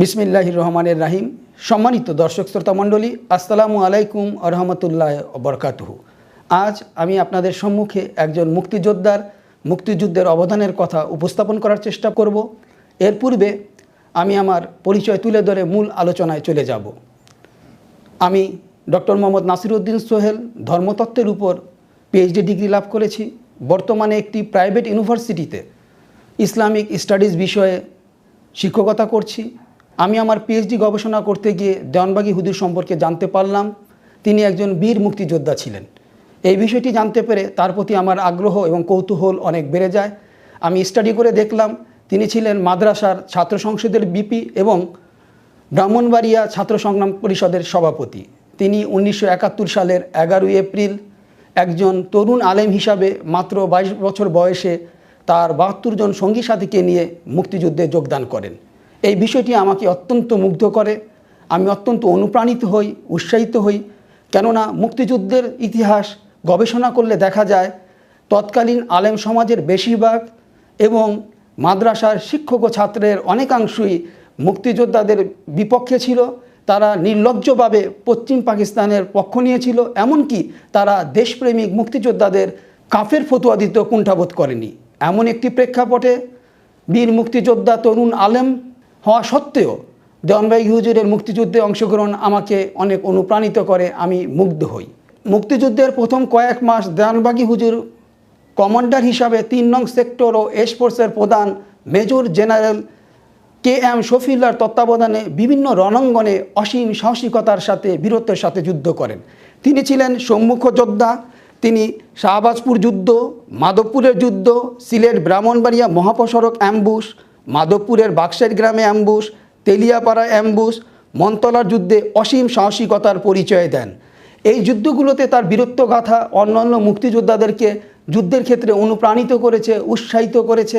বিসমিল্লাহির রহমানের রাহিম। সম্মানিত দর্শক শ্রোতা মণ্ডলী, আসসালামু আলাইকুম আরহামতুল্লাহ বরকাতুহু। আজ আমি আপনাদের সম্মুখে একজন মুক্তিযোদ্ধার মুক্তিযুদ্ধের অবদানের কথা উপস্থাপন করার চেষ্টা করব। এর পূর্বে আমি আমার পরিচয় তুলে ধরে মূল আলোচনায় চলে যাব। আমি ডক্টর মোহাম্মদ নাসিরউদ্দিন সোহেল, ধর্মতত্ত্বের উপর পিএইচডি ডিগ্রি লাভ করেছি। বর্তমানে একটি প্রাইভেট ইউনিভার্সিটিতে ইসলামিক স্টাডিজ বিষয়ে শিক্ষকতা করছি। আমি আমার পিএইচডি গবেষণা করতে গিয়ে দেওয়ানবাগী হুদুর সম্পর্কে জানতে পারলাম। তিনি একজন বীর মুক্তিযোদ্ধা ছিলেন। এই বিষয়টি জানতে পেরে তার প্রতি আমার আগ্রহ এবং কৌতূহল অনেক বেড়ে যায়। আমি স্টাডি করে দেখলাম, তিনি ছিলেন মাদ্রাসার ছাত্র সংসদের বিপি এবং ব্রাহ্মণবাড়িয়া ছাত্র সংগ্রাম পরিষদের সভাপতি। তিনি উনিশশো একাত্তর সালের এগারোই এপ্রিল একজন তরুণ আলেম হিসাবে মাত্র বাইশ বছর বয়সে তার বাহাত্তর জন সঙ্গী সাথীকে নিয়ে মুক্তিযুদ্ধে যোগদান করেন। এই বিষয়টি আমাকে অত্যন্ত মুগ্ধ করে। আমি অত্যন্ত অনুপ্রাণিত হই, উৎসাহিত হই। কেননা মুক্তিযুদ্ধের ইতিহাস গবেষণা করলে দেখা যায়, তৎকালীন আলেম সমাজের বেশিরভাগ এবং মাদ্রাসার শিক্ষক ও ছাত্রের অনেকাংশই মুক্তিযোদ্ধাদের বিপক্ষে ছিল। তারা নির্লজ্জভাবে পশ্চিম পাকিস্তানের পক্ষ নিয়েছিল এমনকি তারা দেশপ্রেমিক মুক্তিযোদ্ধাদের কাফের ফতুয়া দিতে কুণ্ঠাবোধ করেনি। এমন একটি প্রেক্ষাপটে বীর মুক্তিযোদ্ধা তরুণ আলেম হওয়া সত্ত্বেও দেওয়ানবাই হুজুরের মুক্তিযুদ্ধে অংশগ্রহণ আমাকে অনেক অনুপ্রাণিত করে, আমি মুগ্ধ হই। মুক্তিযুদ্ধের প্রথম কয়েক মাস দেওয়ানবাগী হুজুর কমান্ডার হিসাবে তিন নং সেক্টর ও এসফোর্সের প্রধান মেজর জেনারেল কে এম শফিউল্লার তত্ত্বাবধানে বিভিন্ন রণাঙ্গনে অসীম সাহসিকতার সাথে, বীরত্বের সাথে যুদ্ধ করেন। তিনি ছিলেন সম্মুখ যোদ্ধা, তিনি শাহবাজপুর যুদ্ধ, মাধবপুরের যুদ্ধ, সিলেট ব্রাহ্মণবাড়িয়া মহাপ্রসড়ক অ্যাম্বুশ মাধবপুরের বাক্সের গ্রামে অ্যাম্বুশ তেলিয়াপাড়া অ্যাম্বুশ মন্তলার যুদ্ধে অসীম সাহসিকতার পরিচয় দেন। এই যুদ্ধগুলোতে তার বীরত্বগাথা অন্যান্য মুক্তিযোদ্ধাদেরকে যুদ্ধের ক্ষেত্রে অনুপ্রাণিত করেছে, উৎসাহিত করেছে।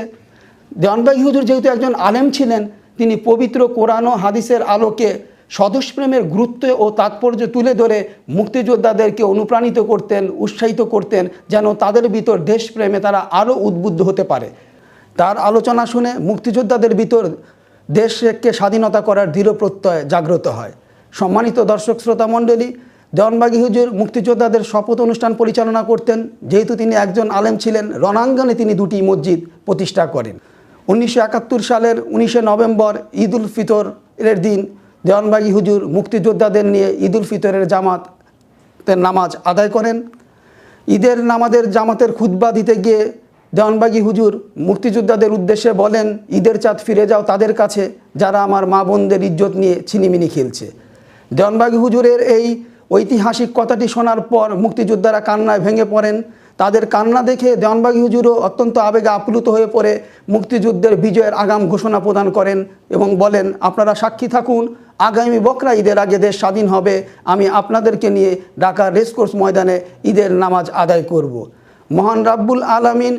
দেওয়ানবাগী হুজুর যেহেতু একজন আলেম ছিলেন, তিনি পবিত্র কোরআন ও হাদিসের আলোকে স্বদেশপ্রেমের গুরুত্ব ও তাৎপর্য তুলে ধরে মুক্তিযোদ্ধাদেরকে অনুপ্রাণিত করতেন, উৎসাহিত করতেন, যেন তাদের ভিতর দেশপ্রেমে তারা আরও উদ্বুদ্ধ হতে পারে। তার আলোচনা শুনে মুক্তিযোদ্ধাদের ভিতর দেশকে স্বাধীনতা করার দৃঢ় প্রত্যয় জাগ্রত হয়। সম্মানিত দর্শক শ্রোতা মণ্ডলী দেওয়ানবাগী হুজুর মুক্তিযোদ্ধাদের শপথ অনুষ্ঠান পরিচালনা করতেন, যেহেতু তিনি একজন আলেম ছিলেন, রণাঙ্গনে তিনি দুটি মসজিদ প্রতিষ্ঠা করেন। উনিশশো একাত্তর সালের উনিশে নভেম্বর ঈদ উল ফিতরের দিন দেওয়ানবাগী হুজুর মুক্তিযোদ্ধাদের নিয়ে ঈদ উল ফিতরের জামাতের নামাজ আদায় করেন। ঈদের নামাজের জামাতের খুতবা দিতে গিয়ে দেওয়ানবাগী হুজুর মুক্তিযোদ্ধাদের উদ্দেশ্যে বলেন, ঈদের চাঁদ ফিরে যাও তাদের কাছে, যারা আমার মা বোনদের ইজ্জত নিয়ে ছিনিমিনি খেলছে। দেওয়ানবাগী হুজুরের এই ঐতিহাসিক কথাটি শোনার পর মুক্তিযোদ্ধারা কান্নায় ভেঙে পড়েন। তাদের কান্না দেখে দেওয়ানবাগী হুজুরও অত্যন্ত আবেগে আপ্লুত হয়ে পড়ে। মুক্তিযুদ্ধের বিজয়ের আগাম ঘোষণা প্রদান করেন এবং বলেন, আপনারা সাক্ষী থাকুন, আগামী বকরা ঈদের আগে দেশ স্বাধীন হবে। আমি আপনাদেরকে নিয়ে ঢাকা রেসকোর্স ময়দানে ঈদের নামাজ আদায় করব। মহান রাব্বুল আলামিন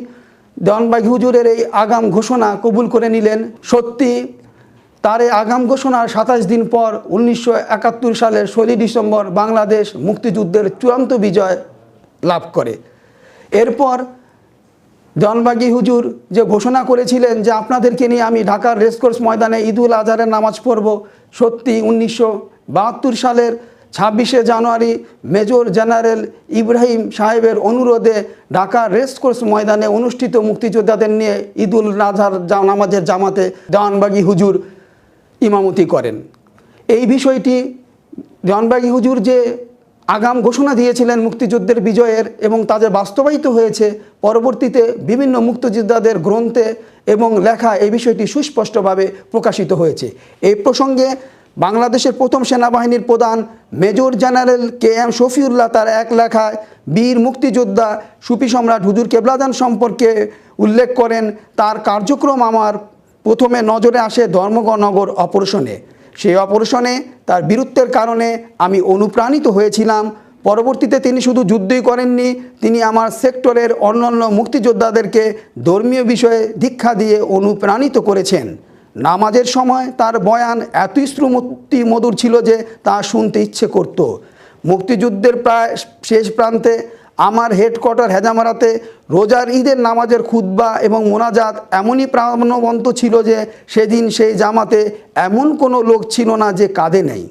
দেওয়ানবাগী হুজুরের এই আগাম ঘোষণা কবুল করে নিলেন। সত্যি, তার এই আগাম ঘোষণার সাতাশ দিন পর উনিশশো একাত্তর সালের ষোলোই ডিসেম্বর বাংলাদেশ মুক্তিযুদ্ধের চূড়ান্ত বিজয় লাভ করে। এরপর জনবাগী হুজুর যে ঘোষণা করেছিলেন যে আপনাদেরকে নিয়ে আমি ঢাকার রেসকোর্স ময়দানে ঈদুল আজহারের নামাজ পড়ব, সত্যি উনিশশো বাহাত্তর সালের ছাব্বিশে জানুয়ারি মেজর জেনারেল ইব্রাহিম সাহেবের অনুরোধে ঢাকা রেসকোর্স ময়দানে অনুষ্ঠিত মুক্তিযোদ্ধাদের নিয়ে ঈদুল আজহার জা- নামাজের জামাতে দেওয়ানবাগী হুজুর ইমামতি করেন। এই বিষয়টি দেওয়ানবাগী হুজুর যে আগাম ঘোষণা দিয়েছিলেন মুক্তিযুদ্ধের বিজয়ের এবং তাদের বাস্তবায়িত হয়েছে, পরবর্তীতে বিভিন্ন মুক্তিযোদ্ধাদের গ্রন্থে এবং লেখা এই বিষয়টি সুস্পষ্টভাবে প্রকাশিত হয়েছে। এই প্রসঙ্গে বাংলাদেশের প্রথম সেনাবাহিনীর প্রধান major general K M Shafiullah তার এক লেখায় বীর মুক্তিযোদ্ধা সুফি সম্রাট হুজুর কেবলাদান সম্পর্কে উল্লেখ করেন, তার কার্যক্রম আমার প্রথমে নজরে আসে ধর্মগণনগর অপারেশনে। সেই অপারেশনে তার বীরত্বের কারণে আমি অনুপ্রাণিত হয়েছিলাম। পরবর্তীতে তিনি শুধু যুদ্ধই করেননি, তিনি আমার সেক্টরের অন্যান্য মুক্তিযোদ্ধাদেরকে ধর্মীয় বিষয়ে দীক্ষা দিয়ে অনুপ্রাণিত করেছেন। নামাজের সময় তার বয়ান এতই শ্রুমতি মধুর ছিল যে তা শুনতে ইচ্ছে করত। মুক্তিযুদ্ধের প্রায় শেষ প্রান্তে আমার হেডকোয়ার্টার হেজামারাতে রোজার ঈদের নামাজের খুতবা এবং মোনাজাত এমনই প্রাণবন্ত ছিল যে সেদিন সেই জামাতে এমন কোনো লোক ছিল না যে কাঁদে নেই।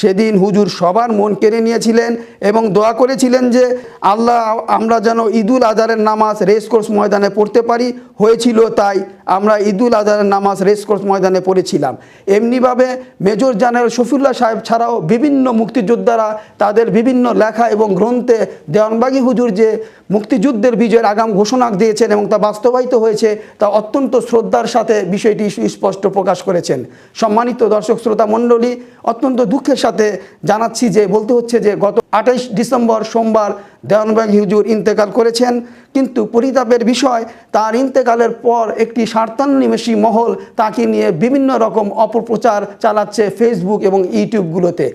সেদিন হুজুর সবার মন কেড়ে নিয়েছিলেন এবং দোয়া করেছিলেন যে, আল্লাহ, আমরা যেন ঈদুল আজহারের নামাজ রেসকোর্স ময়দানে পড়তে পারি। হয়েছিল তাই আমরা ঈদুল আজহারের নামাজ রেসকোর্স ময়দানে পড়েছিলাম। এমনিভাবে মেজর জেনারেল শফিউল্লাহ সাহেব ছাড়াও বিভিন্ন মুক্তিযোদ্ধারা তাদের বিভিন্ন লেখা এবং গ্রন্থে দেওয়ানবাগি হুজুর যে মুক্তিযুদ্ধের বিজয়ের আগাম ঘোষণা দিয়েছেন এবং তা বাস্তবায়িত হয়েছে, তা অত্যন্ত শ্রদ্ধার সাথে বিষয়টি স্পষ্ট প্রকাশ করেছেন। সম্মানিত দর্শক, শ্রোতা মণ্ডলী, অত্যন্ত দুঃখের সাথে জানাচ্ছি যে বলতে হচ্ছে যে গত আঠাইশ ডিসেম্বর সোমবার দেওয়ানবাগ হিজুর ইন্তেকাল করেছেন। কিন্তু পরিতাপের বিষয়, তার ইন্তেকালের পর একটি স্বার্থান্বেষী মহল তাকে নিয়ে বিভিন্ন রকম অপপ্রচার চালাচ্ছে ফেসবুক এবং ইউটিউবগুলোতে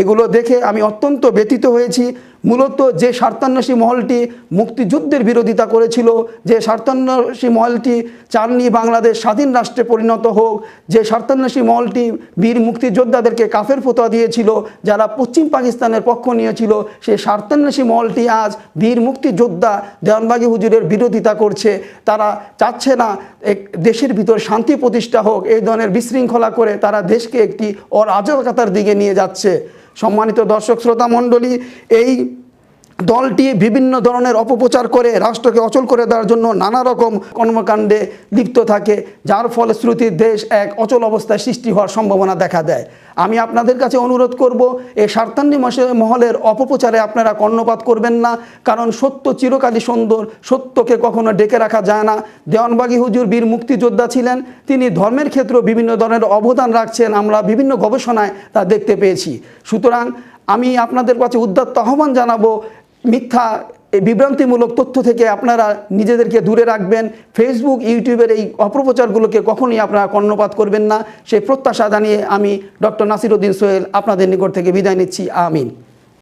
এগুলো দেখে আমি অত্যন্ত ব্যতীত হয়েছি। মূলত যে স্বার্থান্বেষী মহলটি মুক্তিযুদ্ধের বিরোধিতা করেছিল, যে স্বার্থান্বেষী মহলটি চাননি বাংলাদেশ স্বাধীন রাষ্ট্রে পরিণত হোক, যে স্বার্থান্বেষী মহলটি বীর মুক্তিযোদ্ধাদেরকে কাফের ফতোয়া দিয়েছিল, যারা পশ্চিম পাকিস্তানের পক্ষ নিয়েছিল সেই স্বার্থান্বেষী মহলটি আজ বীর মুক্তিযোদ্ধা দেওয়ানবাগী হুজুরের বিরোধিতা করছে। তারা চাচ্ছে না এক দেশের ভিতর শান্তি প্রতিষ্ঠা হোক, এই ধরনের বিশৃঙ্খলা করে তারা দেশকে একটি অরাজকতার দিকে নিয়ে যাচ্ছে। সম্মানিত দর্শক শ্রোতা মণ্ডলী এই দলটি বিভিন্ন ধরনের অপপ্রচার করে রাষ্ট্রকে অচল করে দেওয়ার জন্য নানা রকম কর্মকাণ্ডে লিপ্ত থাকে, যার ফলশ্রুতি দেশ এক অচল অবস্থায় সৃষ্টি হওয়ার সম্ভাবনা দেখা দেয়। আমি আপনাদের কাছে অনুরোধ করব এই স্বার্থান্বী মহলের অপপ্রচারে আপনারা কর্ণপাত করবেন না, কারণ সত্য চিরকালই সুন্দর, সত্যকে কখনো ডেকে রাখা যায় না। দেওয়ানবাগী হুজুর বীর মুক্তিযোদ্ধা ছিলেন, তিনি ধর্মের ক্ষেত্রে বিভিন্ন ধরনের অবদান রাখছেন, আমরা বিভিন্ন গবেষণায় তা দেখতে পেয়েছি। সুতরাং আমি আপনাদের কাছে উদ্যত্ত আহ্বান জানাব মিথ্যা বিভ্রান্তিমূলক তথ্য থেকে আপনারা নিজেদেরকে দূরে রাখবেন। ফেসবুক ইউটিউবের এই অপপ্রচারগুলোকে কখনই আপনারা কর্ণপাত করবেন না। সেই প্রত্যাশা জানিয়ে আমি ডক্টর নাসিরুদ্দিন সোহেল আপনাদের নিকট থেকে বিদায় নিচ্ছি। আমিন।